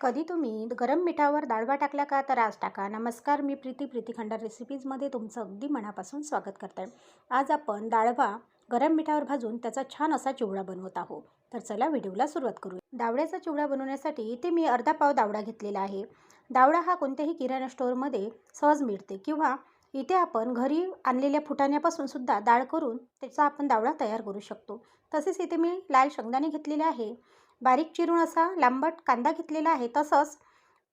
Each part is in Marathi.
कधी तुम्ही गरम मिठावर डाळवा टाकला का तर आज टाका. नमस्कार मी प्रीती प्रीती खंडार रेसिपीजमध्ये तुमचं अगदी मनापासून स्वागत करते. आज आपण डाळवा गरम मिठावर भाजून त्याचा छान असा चिवडा बनवत आहोत. तर चला व्हिडिओला सुरुवात करू. दावड्याचा चिवडा बनवण्यासाठी इथे मी अर्धा पाव दावडा घेतलेला आहे. दावडा हा कोणत्याही किराणा स्टोअरमध्ये सहज मिळते किंवा इथे आपण घरी आणलेल्या फुटाण्यापासून सुद्धा डाळ करून त्याचा आपण दावडा तयार करू शकतो. तसेच इथे मी लाल शेंगदाणे घेतलेले आहे. बारीक चिरून असा लांबट कांदा घेतलेला आहे तसंच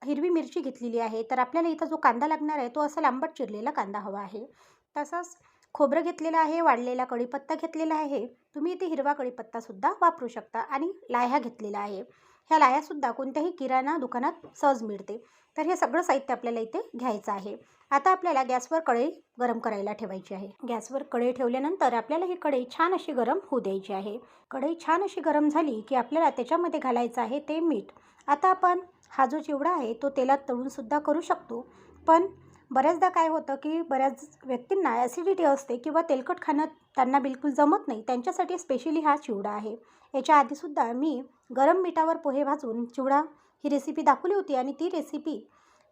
हिरवी मिरची घेतलेली आहे. तर आपल्याला इथं जो कांदा लागणार आहे तो असा लांबट चिरलेला कांदा हवा आहे. तसंच खोबरं घेतलेलं आहे वाढलेला कढीपत्ता घेतलेला आहे. तुम्ही इथे हिरवा कढीपत्तासुद्धा वापरू शकता आणि लाह्या घेतलेला आहे. ह्या लायासुद्धा कोणत्याही किराणा दुकानात सहज मिळते. तर हे सगळं साहित्य आपल्याला इथे घ्यायचं आहे. आता आपल्याला गॅसवर कढई गरम करायला ठेवायची आहे. गॅसवर कढई ठेवल्यानंतर आपल्याला ही कढई छान अशी गरम होऊ द्यायची आहे. कढई छान अशी गरम झाली की आपल्याला त्याच्यामध्ये घालायचं आहे ते मीठ. आता आपण हा जो चिवडा आहे तो तेलात तळूनसुद्धा करू शकतो. पण बऱ्याचदा काय होतं की बऱ्याच व्यक्तींना ॲसिडिटी असते किंवा तेलकट खाणं त्यांना बिलकुल जमत नाही. त्यांच्यासाठी स्पेशली हा चिवडा आहे. याच्या आधीसुद्धा मी गरम मिठावर पोहे भाजून चिवडा ही रेसिपी दाखवली होती आणि ती रेसिपी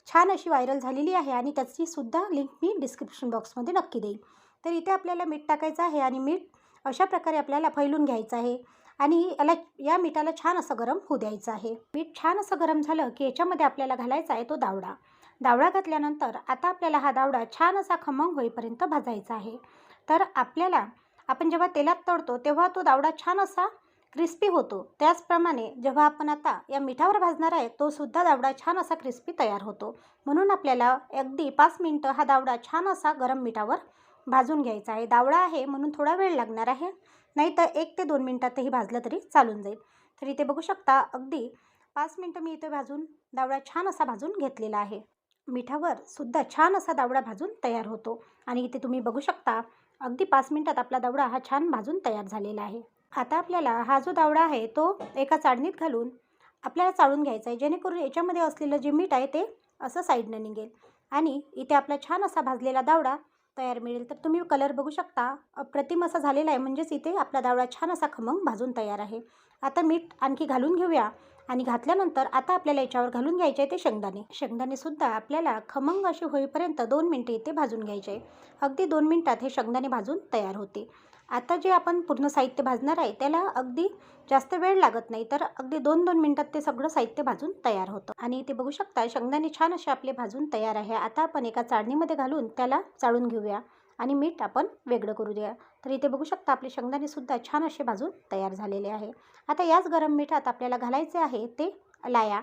छान अशी व्हायरल झालेली आहे आणि त्याचीसुद्धा लिंक मी डिस्क्रिप्शन बॉक्समध्ये नक्की देईल तर इथे आपल्याला मीठ टाकायचं आहे आणि मीठ अशा प्रकारे आपल्याला फैलून घ्यायचं आहे आणि याला या मिठाला छान असं गरम होऊ द्यायचं आहे. मीठ छान असं गरम झालं की याच्यामध्ये आपल्याला घालायचा आहे तो दावडा. दावडा घातल्यानंतर आता आपल्याला हा दावडा छान असा खमंग होईपर्यंत भाजायचा आहे. तर आपल्याला आपण जेव्हा तेलात तळतो तेव्हा तो दावडा छान असा क्रिस्पी होतो. त्याचप्रमाणे जेव्हा आपण आता या मिठावर भाजणार आहे तो सुद्धा दावडा छान असा क्रिस्पी तयार होतो. म्हणून आपल्याला अगदी पाच मिनटं हा दावडा छान असा गरम मिठावर भाजून घ्यायचा आहे. दावडा आहे म्हणून थोडा वेळ लागणार आहे. नाही तर एक ते दोन मिनटातही भाजलं तरी चालून जाईल. तर इथे बघू शकता अगदी पाच मिनटं मी इथे भाजून दावडा छान असा भाजून घेतलेला आहे. मिठावर सुद्धा छान असा दावडा भाजून तयार होतो. आणि इथे तुम्ही बघू शकता अगदी पाच मिनटात आपला दावडा हा छान भाजून तयार झालेला आहे. आता आपल्याला हा जो दावडा आहे तो एका चाळणीत घालून आपल्याला चाळून घ्यायचा आहे. जेणेकरून याच्यामध्ये असलेलं जे मीठ आहे ते असं साईडनं निघेल. आणि इथे आपला छान असा भाजलेला दावडा तयार मिळेल. तर तुम्ही कलर बघू शकता. अप्रतिम असा झालेला आहे. म्हणजेच इथे आपला दावडा छान असा खमंग भाजून तयार आहे. आता मीठ आणखी घालून घेऊया. आणि घातल्यानंतर आता आपल्याला याच्यावर घालून घ्यायचे आहे ते शेंगदाणे. शेंगदाणेसुद्धा आपल्याला खमंग अशी होईपर्यंत दोन मिनटे इथे भाजून घ्यायचे आहे. अगदी दोन मिनटात हे शेंगदाणे भाजून तयार होते. आता जे आपण पूर्ण साहित्य भाजणार आहे त्याला अगदी जास्त वेळ लागत नाही तर अगदी दोन दोन मिनटात ते सगळं साहित्य भाजून तयार होतं. आणि इथे बघू शकता शेंगदाणे छान असे आपले भाजून तयार आहे. आता आपण एका चाळणीमध्ये घालून त्याला चाळून घेऊया आणि मीठ आपण वेगळं करू द्या. तर इथे बघू शकता आपले शेंगदाणेसुद्धा छान असे भाजून तयार झालेले आहे. आता याच गरम मिठात आपल्याला घालायचे आहे ते लाया.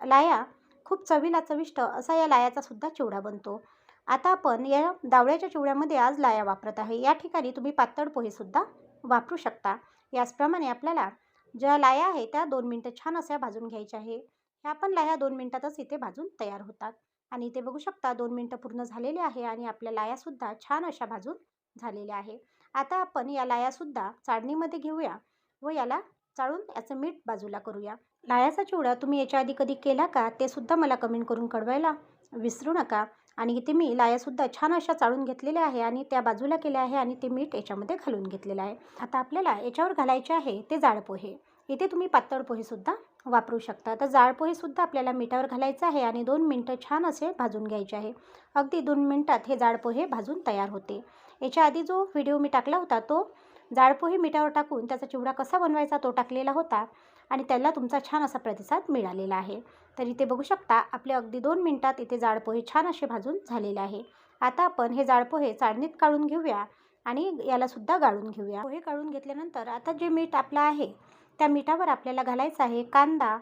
लाया खूप चवीला चविष्ट असा या लायाचा सुद्धा चिवडा बनतो. आता आपण या दावळ्याच्या चिवड्यामध्ये आज लाया वापरत आहे. या ठिकाणी तुम्ही पातळ पोहेसुद्धा वापरू शकता. याचप्रमाणे आपल्याला ज्या लाया आहे त्या दोन मिनटं छान अशा भाजून घ्यायच्या आहे. ह्या पण लाया दोन मिनटातच इथे भाजून तयार होतात. आणि इथे बघू शकता दोन मिनटं पूर्ण झालेले आहे आणि आपल्या लायासुद्धा छान अशा भाजून झालेल्या आहे. आता आपण या लायासुद्धा चाळणीमध्ये घेऊया व याला चाळून याचं मीठ बाजूला करूया. लायाचा चिवडा तुम्ही याच्या आधी कधी केला का? ते सुद्धा मला कमेंट करून कळवायला विसरू नका. आणि इथे मी लायासुद्धा छान अशा चाळून घेतलेल्या आहे आणि त्या बाजूला केल्या आहे आणि ते मीठ याच्यामध्ये घालून घेतलेलं आहे. आता आपल्याला याच्यावर घालायचे आहे ते जाड पोहे. इथे तुम्ही पातळ पोहेसुद्धा वापरू शकता. तर जाड पोहेसुद्धा आपल्याला मिठावर घालायचं आहे आणि दोन मिनटं छान असे भाजून घ्यायचे आहे. अगदी दोन मिनटात हे जाड पोहे भाजून तयार होते. याच्या आधी जो व्हिडिओ मी टाकला होता तो जाड पोहे मिठावर टाकून त्याचा चिवडा कसा बनवायचा तो टाकलेला होता. आणि त्याला तुमचा छान असा प्रतिसाद मिळालेला आहे. तर इथे बघू शकता आपले अगदी दोन मिनटात इथे जाडपोहे छान असे भाजून झालेले आहे. आता आपण हे जाडपोहे चाळणीत काढून घेऊया आणि यालासुद्धा गाळून घेऊया. पोहे काढून घेतल्यानंतर आता जे मीठ आपलं आहे त्या मिठावर आपल्याला घालायचं आहे कांदा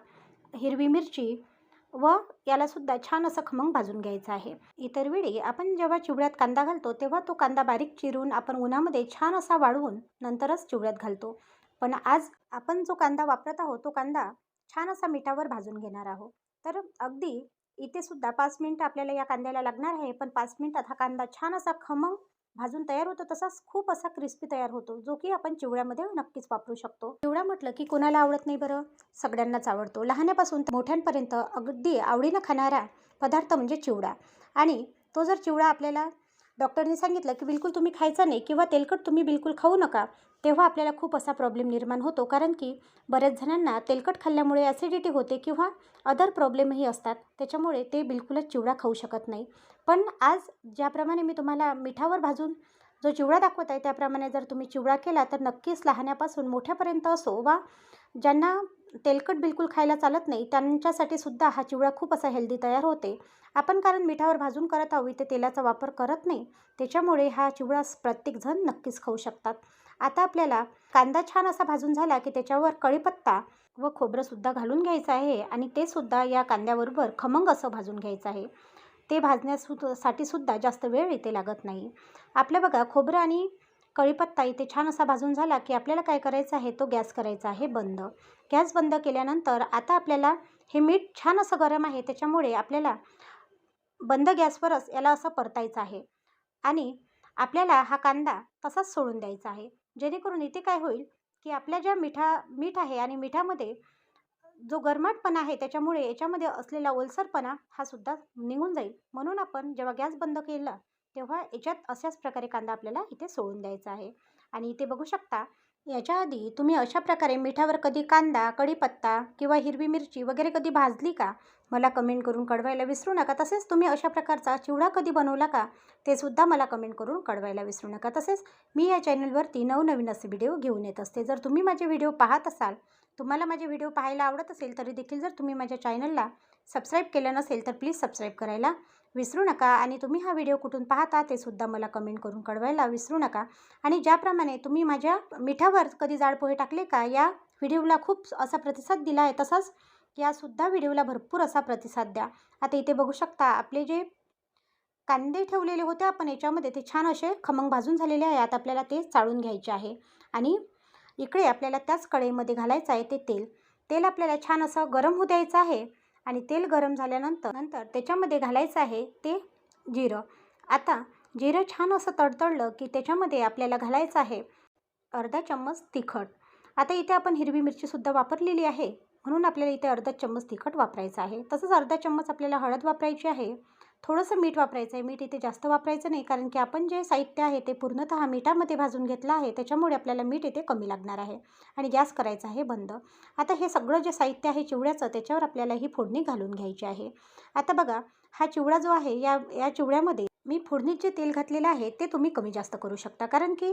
हिरवी मिरची व यालासुद्धा छान असं खमंग भाजून घ्यायचं आहे. इतर वेळी आपण जेव्हा चिवड्यात कांदा घालतो तेव्हा तो कांदा बारीक चिरून आपण उन्हामध्ये छान असा वाळवून नंतरच चिवड्यात घालतो. पण आज आपण जो कांदा वापरत आहोत तो कांदा छान असा मिठावर भाजून घेणार आहोत. तर अगदी इथे सुद्धा पाच मिनटं आपल्याला या कांद्याला लागणार आहे पण पाच मिनटात हा कांदा छान असा खमंग भाजून तयार होतो तसाच खूप असा क्रिस्पी तयार होतो जो की आपण चिवड्यामध्ये नक्कीच वापरू शकतो. चिवडा म्हटलं की कोणाला आवडत नाही बरं? सगळ्यांनाच आवडतो. लहानापासून मोठ्यांपर्यंत अगदी आवडीनं खाणारा पदार्थ म्हणजे चिवडा. आणि तो जर चिवडा आपल्याला डॉक्टरने सांगितलं की बिलकुल तुम्ही खायचा नाही किंवा तेलकट तुम्ही बिलकुल खाऊ नका तेव्हा आपल्याला खूप असा प्रॉब्लेम निर्माण होतो. कारण की बऱ्याच जणांना तेलकट खाल्ल्यामुळे ॲसिडिटी होते किंवा अदर प्रॉब्लेमही असतात. त्याच्यामुळे ते बिलकुलच चिवडा खाऊ शकत नाही. पण आज ज्याप्रमाणे मी तुम्हाला मिठावर भाजून जो चिवडा दाखवत आहे त्याप्रमाणे जर तुम्ही चिवडा केला तर नक्कीच लहानापासून मोठ्यापर्यंत असो वा ज्यांना तेलकट बिलकुल खायला चालत नाही. त्यांच्यासाठी सुद्धा हा चिवडा खूप असा हेल्दी तयार होते. आपण कारण मिठावर भाजून करत आहोत इथे तेलाचा वापर करत नाही. त्याच्यामुळे हा चिवडा प्रत्येकजण नक्कीच खाऊ शकतात. आता आपल्याला कांदा छान असा भाजून झाला की त्याच्यावर कढीपत्ता व खोबरंसुद्धा घालून घ्यायचं आहे आणि ते सुद्धा या कांद्याबरोबर खमंग असं भाजून घ्यायचं आहे. ते भाजण्यासाठी सुद्धा जास्त वेळ इथे लागत नाही. आपलं बघा खोबरं आणि कढीपत्ता इथे छान असा भाजून झाला की आपल्याला काय करायचं आहे? तो गॅस करायचा आहे बंद. गॅस बंद केल्यानंतर आता आपल्याला हे मीठ छान असं गरम आहे त्याच्यामुळे आपल्याला बंद गॅसवरच याला असं परतायचं आहे. आणि आपल्याला हा कांदा तसाच सोडून द्यायचा आहे. जेणेकरून इथे काय होईल की आपल्या ज्या मिठा मीठ आहे आणि मिठामध्ये जो गरमाटपणा आहे त्याच्यामुळे याच्यामध्ये असलेला ओलसरपणा हा सुद्धा निघून जाईल. म्हणून आपण जेव्हा गॅस बंद केला तेव्हा याच्यात अशाच प्रकारे कांदा आपल्याला इथे सोडून द्यायचा आहे. आणि इथे बघू शकता याच्या आधी तुम्ही अशा प्रकारे मिठावर कधी कांदा कढीपत्ता किंवा हिरवी मिरची वगैरे कधी भाजली का? मला कमेंट करून कळवायला विसरू नका. तसेच तुम्ही अशा प्रकारचा चिवडा कधी बनवला का? ते सुद्धा मला कमेंट करून कळवायला विसरू नका. तसेच मी या चॅनलवरती नवनवीन असे व्हिडिओ घेऊन येत असते. जर तुम्ही माझे व्हिडिओ पाहत असाल तुम्हाला माझे व्हिडिओ पाहायला आवडत असेल तरी देखील जर तुम्ही माझ्या चॅनलला सबस्क्राईब केलं नसेल तर प्लीज सबस्क्राईब करायला विसरू नका. आणि तुम्ही हा व्हिडिओ कुठून पाहता ते सुद्धा मला कमेंट करून कळवायला विसरू नका. आणि ज्याप्रमाणे तुम्ही माझ्या मिठावर कधी जाड पोहे टाकले का या व्हिडिओला खूप असा प्रतिसाद दिला आहे तसाच यासुद्धा व्हिडिओला भरपूर असा प्रतिसाद द्या. आता इथे बघू शकता आपले जे कांदे ठेवलेले होते आपण याच्यामध्ये ते छान असे खमंग भाजून झालेले आहे आता आपल्याला ते चाळून घ्यायचे आहे. आणि इकडे आपल्याला त्याच कढईमध्ये घालायचं आहे ते तेल. तेल आपल्याला छान असं गरम होऊ द्यायचं आहे आणि तेल गरम झाल्यानंतर नंतर त्याच्यामध्ये घालायचं आहे ते जिरं. आता जिरं छान असं तडतडलं की त्याच्यामध्ये आपल्याला घालायचं आहे अर्धा चम्मच तिखट. आता इथे आपण हिरवी मिरचीसुद्धा वापरलेली आहे. म्हणून आपल्याला इथे अर्धा चम्मच तिखट वापरायचं आहे. तसंच अर्धा चम्मच आपल्याला हळद वापरायची आहे. थोडंसं मीठ वापरायचं आहे मीठ इथे जास्त वापरायचं नाही. कारण की आपण जे साहित्य आहे ते पूर्णतः मिठामध्ये भाजून घेतलं आहे. त्याच्यामुळे आपल्याला मीठ इथे कमी लागणार आहे. आणि गॅस करायचा आहे बंद. आता हे सगळं जे साहित्य आहे चिवड्याचं त्याच्यावर आपल्याला ही फोडणी घालून घ्यायची आहे. आता बघा हा चिवडा जो आहे या या चिवड्यामध्ये मी फोडणीत जे तेल घातलेलं आहे ते तुम्ही कमी जास्त करू शकता. कारण की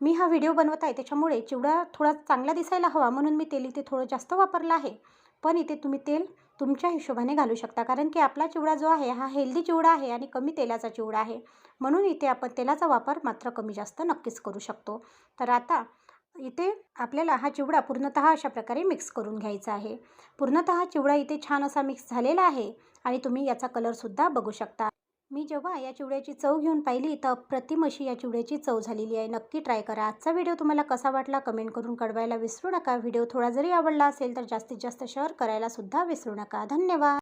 मी हा व्हिडिओ बनवत आहे त्याच्यामुळे चिवडा थोडा चांगला दिसायला हवा म्हणून मी तेल इथे थोडं जास्त वापरलं आहे. पण इथे तुम्ही तेल तुमच्या हिशोबाने घालू शकता. कारण की आपला चिवडा जो आहे हा हेल्दी चिवडा आहे आणि कमी तेलाचा चिवडा आहे. म्हणून इथे आपण तेलाचा वापर मात्र कमी जास्त नक्कीच करू शकतो. तर आता इथे आपल्याला हा चिवडा पूर्णतः अशा प्रकारे मिक्स करून घ्यायचा आहे. पूर्णतः चिवडा इथे छान असा मिक्स झालेला आहे आणि तुम्ही याचा कलरसुद्धा बघू शकता. मी जेव्हा या चिवड्याची चव घेऊन पाहिली तर अप्रतिम अशी या चिवड्याची चव झालेली आहे. नक्की ट्राय करा. आजचा व्हिडिओ तुम्हाला कसा वाटला कमेंट करून कळवायला विसरू नका. व्हिडिओ थोडा जरी आवडला असेल तर जास्तीत जास्त शेअर करायला सुद्धा विसरू नका. धन्यवाद!